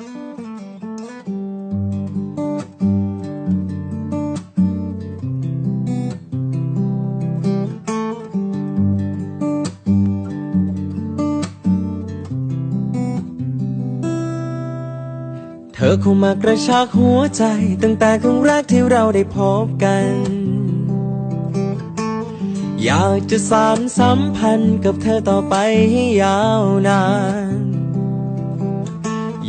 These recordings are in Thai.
เธอเข้ามากระชากหัวใจ ตั้งแต่ครั้งแรกที่เราได้พบกัน อยากจะสานสัมพันธ์กับเธอต่อไปให้ยาวนาน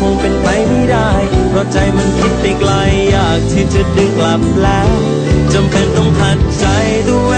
คงเป็นไปไม่ได้ เพราะใจมันคิดไปไกลอยากที่จะดึงกลับแล้วจำเป็นต้องขัดใจด้วย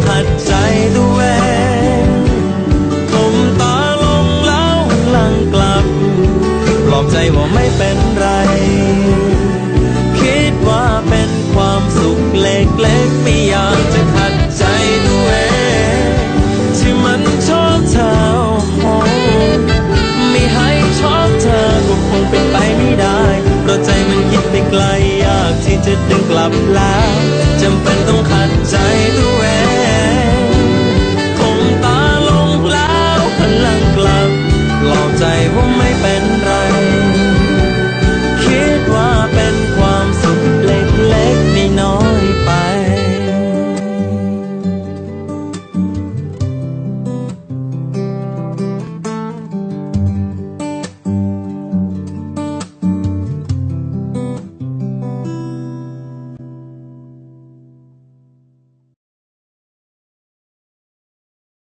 ดใจตัวเองลมตาลงแล้วหลังกลับปลอบใจว่าไม่เป็น กลับหลอกใจว่าไม่